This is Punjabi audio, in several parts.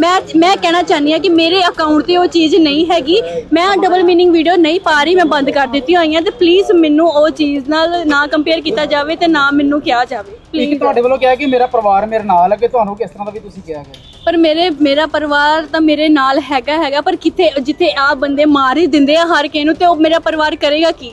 ਮੈਂ ਮੈਂ ਕਹਿਣਾ ਚਾਹੁੰਦੀ ਹਾਂ ਕਿ ਮੇਰੇ ਅਕਾਊਂਟ ਤੇ ਉਹ ਚੀਜ਼ ਨਹੀਂ ਹੈਗੀ। ਮੈਂ ਡਬਲ ਮੀਨਿੰਗ ਵੀਡੀਓ ਨਹੀਂ ਪਾ ਰਹੀ ਮੈਂ ਬੰਦ ਕਰ ਦਿੱਤੀ ਹੋਈਆਂ ਤੇ ਪਲੀਜ਼ ਮੈਨੂੰ ਉਹ ਚੀਜ਼ ਨਾਲ ਨਾ ਕੰਪੇਅਰ ਕੀਤਾ ਜਾਵੇ ਤੇ ਨਾ ਮੈਨੂੰ ਕਿਹਾ ਜਾਵੇ। ਇੱਕ ਪਲੀਜ਼ ਤੁਹਾਡੇ ਵੱਲੋਂ ਕਿਹਾ ਕਿ ਮੇਰਾ ਪਰਿਵਾਰ ਮੇਰੇ ਨਾਲ ਹੈ ਕਿ ਤੁਹਾਨੂੰ ਕਿਸ ਤਰ੍ਹਾਂ ਦਾ ਵੀ ਤੁਸੀਂ ਕਿਹਾ ਗਿਆ? ਪਰ ਮੇਰੇ ਮੇਰਾ ਪਰਿਵਾਰ ਤਾਂ ਮੇਰੇ ਨਾਲ ਹੈਗਾ ਹੈਗਾ ਪਰ ਕਿਥੇ ਜਿੱਥੇ ਆ ਬੰਦੇ ਮਾਰ ਹੀ ਦਿੰਦੇ ਆ ਹਰ ਕਿਸੇ ਨੂੰ ਤੇ ਉਹ ਮੇਰਾ ਪਰਿਵਾਰ ਕਰੇਗਾ ਕੀ?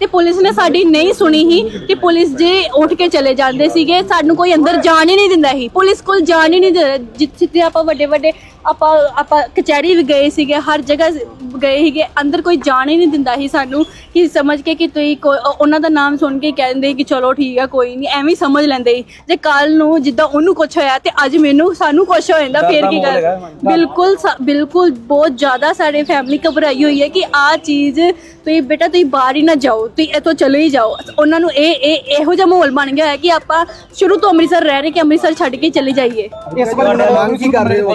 ਤੇ ਪੁਲਿਸ ਨੇ ਸਾਡੀ ਨਹੀਂ ਸੁਣੀ ਸੀ ਕਿ ਪੁਲਿਸ ਜੇ ਉੱਠ ਕੇ ਚਲੇ ਜਾਂਦੇ ਸੀਗੇ ਸਾਨੂੰ ਕੋਈ ਅੰਦਰ ਜਾਣ ਹੀ ਨਹੀਂ ਦਿੰਦਾ ਸੀ। ਪੁਲਿਸ ਕੋਲ ਜਾਣ ਹੀ ਨਹੀਂ ਦਿੰਦਾ ਜਿ- ਜਿੱਥੇ ਆਪਾਂ ਵੱਡੇ ਵੱਡੇ ਆਪਾਂ ਆਪਾਂ ਕਚਹਿਰੀ ਵੀ ਗਏ ਸੀਗੇ ਹਰ ਜਗ੍ਹਾ ਗਏ ਸੀਗੇ ਅੰਦਰ ਕੋਈ ਜਾਣ ਹੀ ਨਹੀਂ ਦਿੰਦਾ ਸੀ ਸਾਨੂੰ ਕਿ ਸਮਝ ਕੇ ਕਿ ਤੁਸੀਂ ਕੋਈ- ਉਹ- ਉਹਨਾਂ ਦਾ ਨਾਮ ਸੁਣ ਕੇ ਕਹਿ ਦਿੰਦੇ ਕਿ ਚਲੋ ਠੀਕ ਆ ਕੋਈ ਨਹੀਂ ਐਵੇਂ ਹੀ ਸਮਝ ਲੈਂਦੇ ਸੀ। ਜੇ ਕੱਲ ਨੂੰ ਜਿੱਦਾਂ ਉਹਨੂੰ ਕੁਝ ਹੋਇਆ ਤੇ ਅੱਜ ਮੈਨੂੰ ਸਾਨੂੰ ਕੁਝ ਹੋ ਜਾਂਦਾ ਫੇਰ ਕੀ ਕਰ ਬਿਲਕੁਲ ਸਾ- ਬਿਲਕੁਲ ਬਹੁਤ ਜ਼ਿਆਦਾ ਸਾਡੇ ਫੈਮਿਲੀ ਘਬਰਾਈ ਹੋਈ ਹੈ ਕਿ ਆ ਚੀਜ਼ ਤੁਸੀਂ ਬੇਟਾ ਤੁਸੀਂ ਬਾਹਰ ਹੀ ਨਾ ਜਾਓ। ਤੁਸੀਂ ਇੱਥੋਂ ਚਲੇ ਹੀ ਜਾਓ। ਉਹਨਾਂ ਨੂੰ ਇਹ ਇਹ ਇਹੋ ਜਿਹਾ ਮਾਹੌਲ ਬਣ ਗਿਆ ਹੈ ਕਿ ਆਪਾਂ ਸ਼ੁਰੂ ਤੋਂ ਅੰਮ੍ਰਿਤਸਰ ਰਹਿ ਰਹੇ ਕਿ ਅੰਮ੍ਰਿਤਸਰ ਛੱਡ ਕੇ ਚਲੇ ਜਾਈਏ। ਇਸ ਬਾਰੇ ਮੰਗ ਕੀ ਕਰ ਰਹੇ ਹੋ?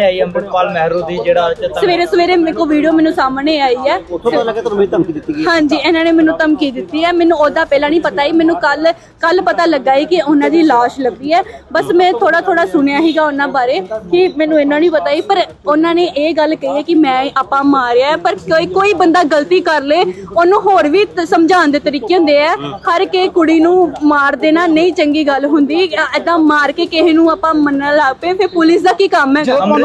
ਆਈ ਅੰਮ੍ਰਿਤਪਾਲ ਮਹਿਰੂ ਦੀ ਜਿਹੜਾ ਸਵੇਰੇ ਸਵੇਰੇ ਮੇਰੇ ਕੋ ਵੀਡੀਓ ਮੈਨੂੰ ਸਾਹਮਣੇ ਆਈ ਹੈ। ਉੱਥੋਂ ਪਤਾ ਲੱਗਾ ਤੁਹਾਨੂੰ ਧਮਕੀ ਦਿੱਤੀ ਗਈ ਹਾਂਜੀ ਇਹਨਾਂ ਨੇ ਮੈਨੂੰ ਧਮਕੀ ਦਿੱਤੀ ਹੈ। ਮੈਨੂੰ ਉਹਦਾ ਪਹਿਲਾਂ ਨਹੀਂ ਪਤਾ ਹੀ ਮੈਨੂੰ ਕੱਲ ਕੱਲ ਪਤਾ ਲੱਗਾ ਹੀ ਕਿ ਉਹਨਾਂ ਦੀ ਲਾਸ਼ ਲੱਭੀ ਹੈ। ਬਸ ਮੈਂ ਥੋੜਾ ਥੋੜਾ ਸੁਣਿਆ ਹੀਗਾ ਉਹਨਾਂ ਬਾਰੇ ਕਿ ਮੈਨੂੰ ਇਹਨਾਂ ਨਹੀਂ ਪਤਾ ਹੀ ਪਰ ਉਹਨਾਂ ਨੇ ਇਹ ਗੱਲ ਕਹੀ ਹੈ ਕਿ ਮੈਂ ਆਪਾਂ ਮਾਰਿਆ ਹੈ, ਪਰ ਕੋਈ ਕੋਈ ਬੰਦਾ ਗਲਤੀ ਕਰ ਲੇ ਉਹਨੂੰ ਹੋਰ ਵੀ ਤ- ਸਮਝਾਉਣ ਦੇ ਤਰੀਕੇ ਹੁੰਦੇ ਆ। ਹਰ ਕੇ ਕੁੜੀ ਨੂੰ ਮਾਰ ਦੇਣਾ ਨਹੀਂ ਚੰਗੀ ਗੱਲ ਹੁੰਦੀ। ਐਦਾਂ ਮਾਰ ਕੇ ਕਿਸੇ ਨੂੰ ਆਪਾਂ ਮੰਨਣ ਲੱਗ ਪਏ ਫਿਰ ਪੁਲਿਸ ਦਾ ਕੀ ਕੰਮ ਹੈ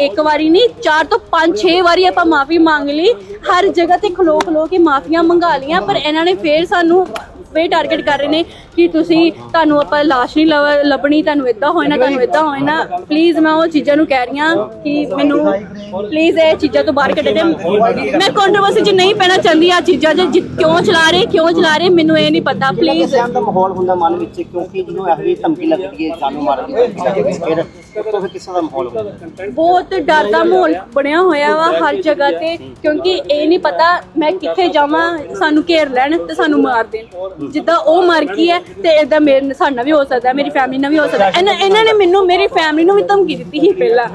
ਇੱਕ ਵਾਰੀ ਨਹੀਂ, ਚਾਰ ਤੋਂ ਪੰਜ, ਛੇ ਵਾਰੀ ਆਪਾਂ ਮਾਫੀ ਮੰਗ ਲਈ। ਹਰ ਜਗ੍ਹਾ ਤੇ ਖਲੋ ਖਲੋ ਕੇ ਮਾਫੀਆਂ ਮੰਗਾ ਲੀਆਂ ਪਰ ਇਹਨਾਂ ਨੇ ਫੇਰ ਸਾਨੂੰ ਇਹ ਟਾਰਗੇਟ ਕਰ ਰਹੇ ਨੇ ਕਿ ਤੁਸੀਂ ਤੁਹਾਨੂੰ ਆਪਾਂ ਲਾਸ਼ ਨਹੀਂ ਲਵ- ਲੱਭਣੀ ਤੁਹਾਨੂੰ ਇਦਾਂ ਹੋਏ ਨਾ ਤੁਹਾਨੂੰ ਇਦਾਂ ਹੋਏ ਨਾ ਪਲੀਜ਼ ਮੈਂ ਉਹ ਚੀਜ਼ਾਂ ਨੂੰ ਕਹਿ ਰਹੀ ਹਾਂ ਕਿ ਮੈਨੂੰ ਪਲੀਜ਼ ਇਹ ਚੀਜ਼ਾਂ ਤੋਂ ਬਾਹਰ ਕੱਢੇ ਮੈਂ ਕੰਟਰੋਵਰਸੀ 'ਚ ਨਹੀਂ ਪੈਣਾ ਚਾਹੁੰਦੀ ਆ ਚੀਜ਼ਾਂ 'ਚ। ਜਿ- ਕਿਉਂ ਚਲਾ ਰਹੇ ਕਿਉਂ ਚਲਾ ਰਹੇ ਮੈਨੂੰ ਇਹ ਨਹੀਂ ਪਤਾ ਪਲੀਜ਼ ਸਹਿਮ ਦਾ ਮਾਹੌਲ ਹੁੰਦਾ ਮਨ ਵਿੱਚ ਕਿਉਂਕਿ ਜਿਹਨੂੰ ਇਹੋ ਜਿਹੀ ਧਮਕੀ ਲੱਗਦੀ ਹੈ ਜਾਨੋਂ ਮਾਰਨ ਦੀ ਫਿਰ ਤੋਂ ਫਿਰ ਕਿਸ ਤਰ੍ਹਾਂ ਦਾ ਮਾਹੌਲ ਹੁੰਦਾ। ਬਹੁਤ ਡਰ ਦਾ ਮਾਹੌਲ ਬਣਿਆ ਹੋਇਆ ਵਾ ਹਰ ਜਗ੍ਹਾ ਤੇ ਕਿਉਂਕਿ ਇਹ ਨਹੀਂ ਪਤਾ ਮੈਂ ਕਿੱਥੇ ਜਾਵਾਂ ਸਾਨੂੰ ਘੇਰ ਲੈਣ ਤੇ ਸਾਨੂੰ ਮਾਰ ਦੇਣ। ਜਿੱਦਾਂ ਉਹ ਮਰ ਗਈ ਹੈ ਤੇ ਇਦਾਂ ਮੇਰੇ ਸਾਡੇ ਨਾਲ ਵੀ ਹੋ ਸਕਦਾ ਮੇਰੀ ਫੈਮਿਲੀ ਨਾਲ ਵੀ ਹੋ ਸਕਦਾ ਇਹਨਾਂ ਇਹਨਾਂ ਨੇ ਮੈਨੂੰ ਮੇਰੀ ਫੈਮਿਲੀ ਨੂੰ ਵੀ ਧਮਕੀ ਦਿੱਤੀ ਸੀ ਪਹਿਲਾਂ।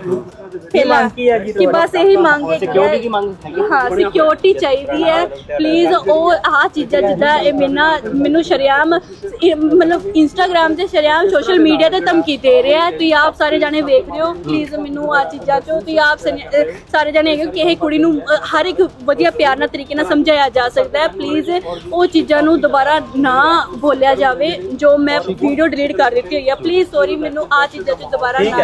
ਪਹਿਲਾਂ ਮੰਗ ਕੀ ਹੈ ਜੀ ਕਿ ਬਸ ਇਹੀ ਮੰਗ ਹੈ ਸਿਕਿਉਰਿਟੀ ਦੀ ਮੰਗ ਹੈਗੀ ਹਾਂ ਸਿਕਿਉਰਿਟੀ ਚਾਹੀਦੀ ਹੈ। ਪਲੀਜ਼ ਉਹ ਆਹ ਚੀਜ਼ਾਂ ਜਿੱਦਾਂ ਇਹ ਮੈਨਾਂ ਮੈਨੂੰ ਸ਼ਰਿਆਮ ਇਹ ਮਤਲਬ ਇੰਸਟਾਗ੍ਰam ਤੇ ਸ਼ਰਿਆਮ ਸੋਸ਼ਲ ਮੀਡੀਆ ਤੇ ਧਮਕੀ ਦੇ ਰਿਹਾ ਹੈ। ਤੁਸੀਂ ਆਪ ਸਾਰੇ ਜਾਣੇ ਵੇਖ ਰਹੇ ਹੋ। ਪਲੀਜ਼ ਮੈਨੂੰ ਆ ਚੀਜ਼ਾਂ ਚੋਂ ਤੁਸੀਂ ਆਪ ਸਨ- ਅਹ ਸਾਰੇ ਜਾਣੇ ਹੈਗੇ ਹੋ ਕਿ ਇਹ ਕੁੜੀ ਨੂੰ ਹਰ ਇੱਕ ਵਧੀਆ ਪਿਆਰ ਨਾਲ ਤਰੀਕੇ ਨਾਲ ਸਮਝਾਇਆ ਜਾ ਸਕਦਾ ਹੈ। ਪਲੀਜ਼ ਉਹ ਚੀਜ਼ਾਂ ਨੂੰ ਦੁਬਾਰਾ ਨਾ ਬੋਲਿਆ ਜਾਵੇ ਜੋ ਮੈਂ ਵੀਡੀਓ ਡਿਲੀਟ ਕਰ ਦਿੱਤੀ ਹੋਈ ਹੈ। ਪਲੀਜ਼ ਸੌਰੀ ਮੈਨੂੰ ਆ ਚੀਜ਼ਾਂ 'ਚ ਦੁਬਾਰਾ ਨਾ